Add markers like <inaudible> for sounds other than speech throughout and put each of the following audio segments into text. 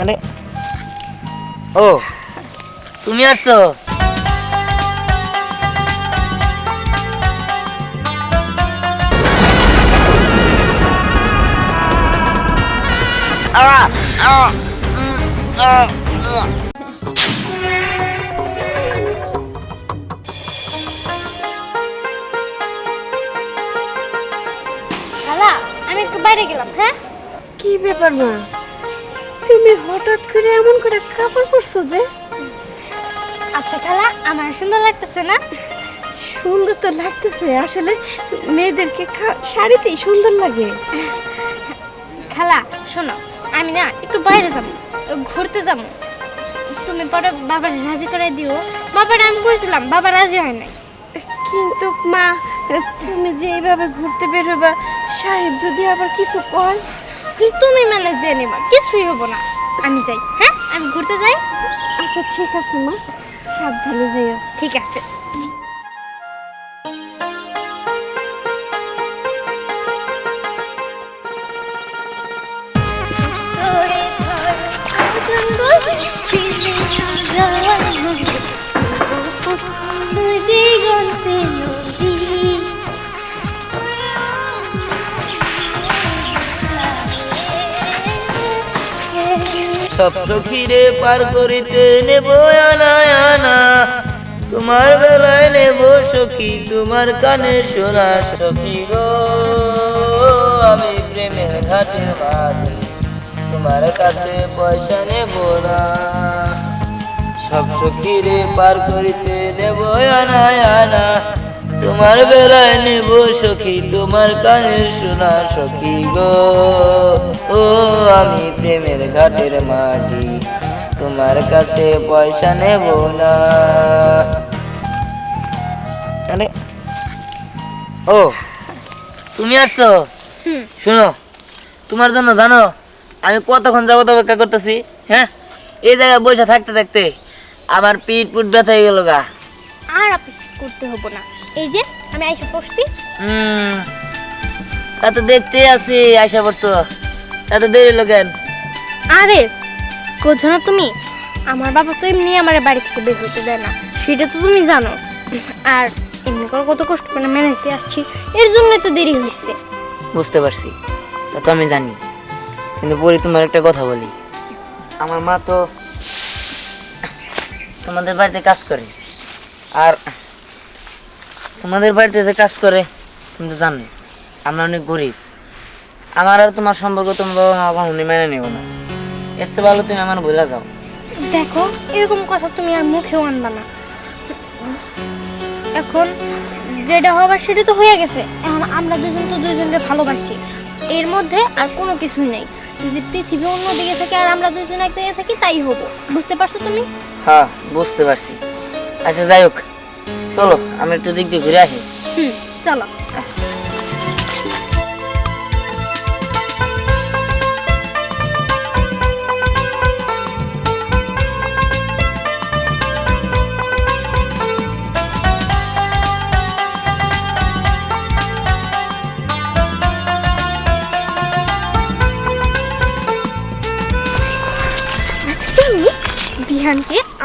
আরে ও তুমি আসছো। খালা আমি একটু বাইরে গেলাম হ্যাঁ? কি ব্যাপার মা? তুমি হঠাৎ করে এমন করে কাপড় পরছো যে? আচ্ছা খালা আমার সুন্দর লাগতেছে না? সুন্দর তো লাগতেছে আসলে মেয়েদেরকে শাড়িতেই সুন্দর লাগে। খালা শোনো আমি না একটু বাইরে যাব ঘুরতে যাব। তুমি পরে বাবার রাজি করে দিও। বাবার আমি কইছিলাম বাবা রাজি হয় নাই। কিন্তু মা তুমি যে এইভাবে ঘুরতে বের হবা সাহেব যদি আবার কিছু কয়? তুমি ম্যানেজ দিয়ে নেবা কিছুই হব না। আমি যাই হ্যাঁ? আমি ঘুরতে যাই? আচ্ছা ঠিক আছে মা। সাবধানে যাই ঠিক আছে। সব সখীরে পার করিতে নেব আনা আনা। তোমার বেলায় নেব সখী, তোমার কানে শোনা সখী গো। আমি প্রেমের বাদী তোমার কাছে পয়সা নেব না। সব সখীরে পার করিতে নেব আনা আনা। তোমার বেলায় নেব সখী তোমার কানের শোনা সখী গো। ও আমি প্রেমের ঘাটের মাঝি তোমার কাছে পয়সা নেব না। ও তুমি আসছো। শুনো তোমার জন্য জানো আমি কতক্ষণ যাবত অপেক্ষা করতেছি হ্যাঁ? এই জায়গায় বসে থাকতে থাকতে আমার পিঠ পুট ব্যথা হয়ে গেল গা। আর করতে হব না। এই যে আমি আইসা পড়ছি। হুম। তা দেখতে আছি আশা করছ এত দেরি হলো কেন? আরে বোঝো না তুমি আমার বাবা তো এমনি আমার বাড়ি থেকে বের হতে দেয় না সেটা তো তুমি জানো। আর এমনি করে কত কষ্ট করে ম্যানেজ দিয়ে আসছি এর জন্য তো দেরি হয়েছে বুঝতে পারছি তা তো আমি জানি কিন্তু পরে তোমার একটা কথা বলি। আমার মা তো তোমাদের বাড়িতে কাজ করে আর তোমাদের বাড়িতে যে কাজ করে তুমি তো জানো আমরা অনেক গরিব। আমার আর তোমার সম্পর্ক তোমার বাবা মা কখনোই মেনে নেব না। এর চেয়ে ভালো তুমি আমার বলে যাও। দেখো এরকম কথা তুমি আর মুখেও আনবা না। এখন যেটা হবার সেটা তো হয়ে গেছে। এখন আমরা দুজন তো দুজনকে ভালোবাসি। এর মধ্যে আর কোনো কিছুই নেই। যদি পৃথিবী অন্যদিকে থাকে আর আমরা দুজন এক জায়গায় থাকি তাই হব। বুঝতে পারছ তুমি? হ্যাঁ বুঝতে পারছি। আচ্ছা যাই হোক চলো আমি একটু দিক দিয়ে ঘুরে আসি। চলো।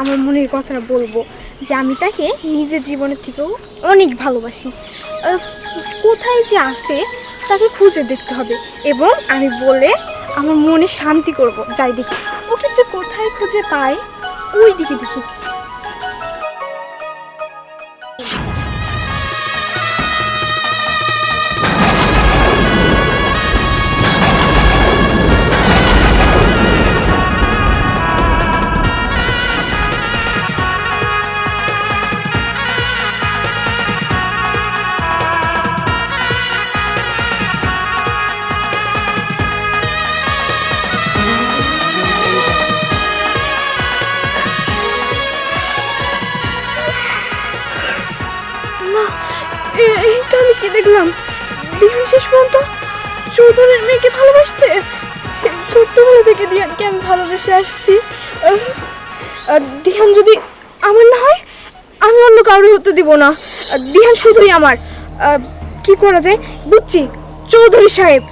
আমার মনের কথাটা বলব। যে আমি তাকে নিজের জীবনের থেকেও অনেক ভালোবাসি। কোথায় যে আছে তাকে খুঁজে দেখতে হবে এবং আমি বলে আমার মনে শান্তি করব। যাই দেখি। ওকে যে কোথায় খুঁজে পাই ওই দিকে দেখি। চৌধুরীর মেয়েকে ভালোবাসছে? সে ছোট্টবেলা থেকে দিহানকে আমি ভালোবেসে আসছি। আর দিহান যদি আমার না হয়, আমি অন্য কারোর হতে দিব না। দিহান শুধুই আমার। কি করা যায়? বুঝছি, চৌধুরী সাহেব।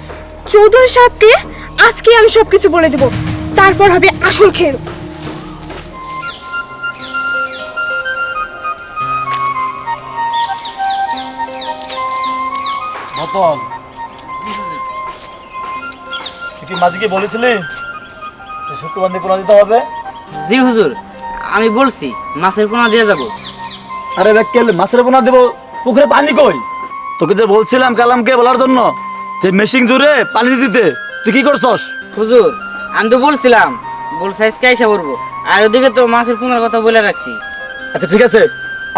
চৌধুরী সাহেবকে আজকে আমি সব কিছু বলে দেব। তারপর হবে আসল খেল। মতন কি মাঝিকে বলেছিলি দিয়ে পোনা দিতে হবে? জি হুজুর আমি বলছি মাছের পোনা দিয়ে যাব। আরে ব্যাকেল মাছের পোনা দেবো পুকুরে পানি কই? তোকে যে বলছিলাম কালামকে বলার জন্য যে মেশিন জুড়ে পানি দিতে তুই কি করছস? হুজুর আমি তো বলছিলাম বল সাইজকে আইসা করব আর ওদিকে তো মাছের পোনার কথা বলে রাখছি। আচ্ছা ঠিক আছে।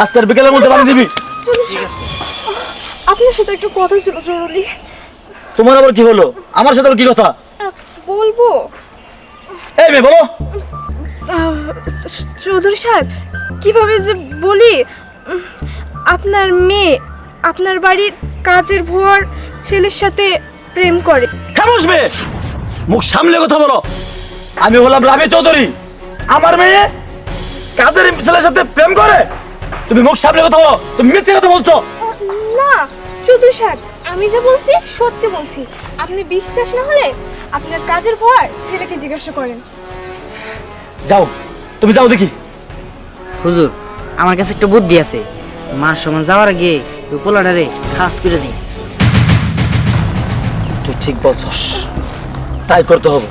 আজকের বিকেলের মধ্যে পানি দিবি। আপনার সাথে একটু কথা ছিল জরুরি। তোমার আবার কি হলো? আমার সাথে আবার কি কথা? বলব? এই মেয়ে বলো। চৌধুরী সাহেব কীভাবে যে বলি? আপনার মেয়ে আপনার বাড়ির কাজের ভুয়ার ছেলের সাথে প্রেম করে। খামোশ মেয়ে মুখ সামলে কথা বলো। আমি হলাম রাবি চৌধুরী। আমার মেয়ে কাজের ছেলের সাথে প্রেম করে। তুমি মুখ সামলে কথা বলো। তুমি মিথ্যে কথা বলছো। না চৌধুরী সাহেব আমি যা বলছি সত্যি বলছি। আপনি বিশ্বাস না হলে আপনার কাজের ভুয়ার ছেলেকে জিজ্ঞাসা করেন। যাও তুমি যাও দেখি। হুজুর আমার কাছে একটা বুদ্ধি আছে। মার সমান যাওয়ার আগে ওই পোলাটারে খাস করে দিই তুই ঠিক বলছস। তাই করতে হবে।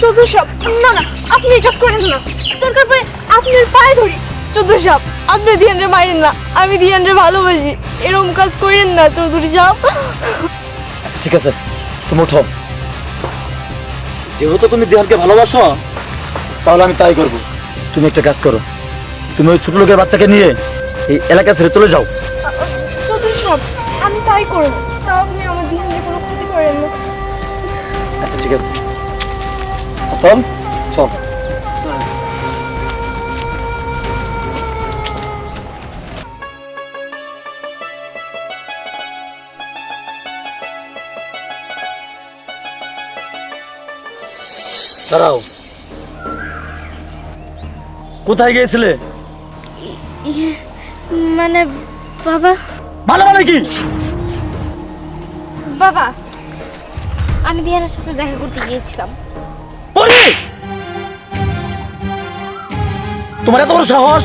চৌধুরী সাহেব না না আপনি এই কাজ করেন না। দরকার পড়ে আপনার পায়ে ধরি। চৌধুরী সাহেব আপনি দিয়ানরে মারেন না আমি দিয়ানরে ভালোবাসি। এরকম কাজ করেন না চৌধুরী সাহেব আচ্ছা ঠিক আছে তুমি উঠো। যেহেতু তুমি দেহানকে ভালোবাসো তাহলে আমি তাই করব। তুমি একটা কাজ করো। তুমি ওই ছোট লোকের বাচ্চাকে নিয়ে এই এলাকা ছেড়ে চলে যাও। চৌধুরী সাহেব আমি তাই করব। তাও আপনি আমার দিয়ানরে কোনো ক্ষতি করেন না। আচ্ছা ঠিক আছে। চল চল। দাঁড়াও। কোথায় গিয়েছিলে? মানে বাবা। ভালো মানে কি? বাবা আমি দিহানের সাথে দেখা করতে গিয়েছিলাম। তোমার এত বড় সাহস?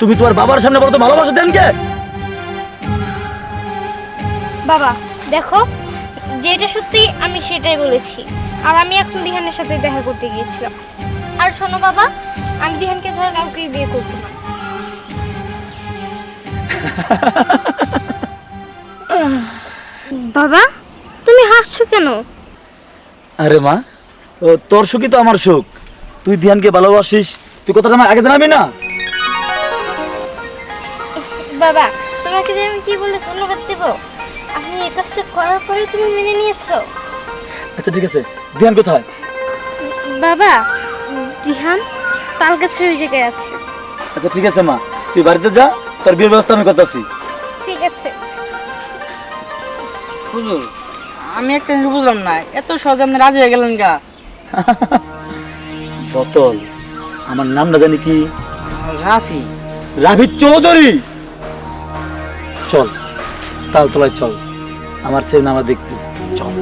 তুমি তোমার বাবার সামনে বলতে ভালোবাসো দেন কে? বাবা দেখো যেটা সত্যি আমি সেটাই বলেছি। আর আমি এখন দিহানের সাথে দেখা করতে গিয়েছিলাম। আর শোনো বাবা আমি দিহানকে ছাড়া কাউকে বিয়ে করব না। বাবা তুমি হাসছো কেন? আরে মা ও তোর সুখই তো আমার সুখ। তুই ধ্যানকে ভালোবাসিস তুই কথাটা আমার আগে জানাবি না? বাবা তোমাকে যে আমি কি বলে ধন্যবাদ দেব? আমি এই কাজটা করার পরে তুমি মেনে নিয়েছো। আচ্ছা ঠিক আছে। ধ্যান কোথায়? বাবা দিহান তাল গাছের ওই জায়গায় আছে। আচ্ছা ঠিক আছে মা। তুই বাড়িতে যা তোর বিয়ের ব্যবস্থা আমি করতেছি। ঠিক আছে। হুজুর আমি একটা জিনিস বুঝলাম না এত সহজে আপনি রাজি হয়ে গেলেন গা? <laughs> বতল আমার নামটা জানি কি? রাফি। রাভি চৌধুরী। চল তাল তালতলায় চল। আমার ছেলে নামা দেখবি। চল।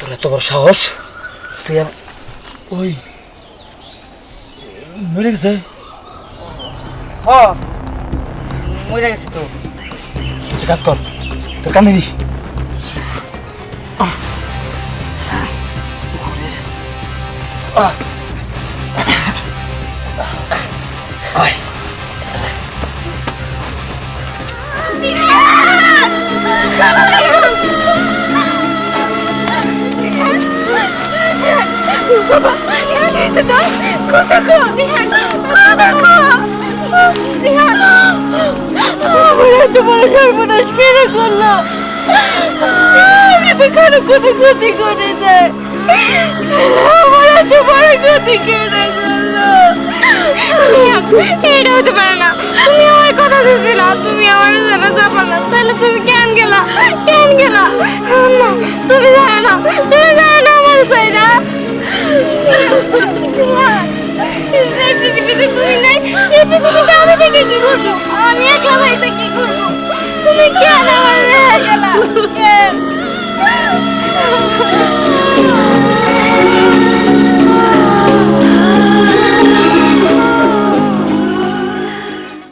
তোর এত বড় সাহস? তুই আম- ওই মরে গেছে? হ, মরে গেছে তো। কাজ কর, তোর কান দিবি আমার এত বড় সর্বনাশ কেন করল আমি কারও কোনো ক্ষতি করি নাই। আমার এত বড় ক্ষতি না। না। তাহলে তুমি কেন গেলা? কেন গেলা? না, তুমি জানো না। তুমি জানো না না তুমি আমি থেকে কি করব? আমি একলা ভাইতে কি করব? তুমি কেন আমার Não!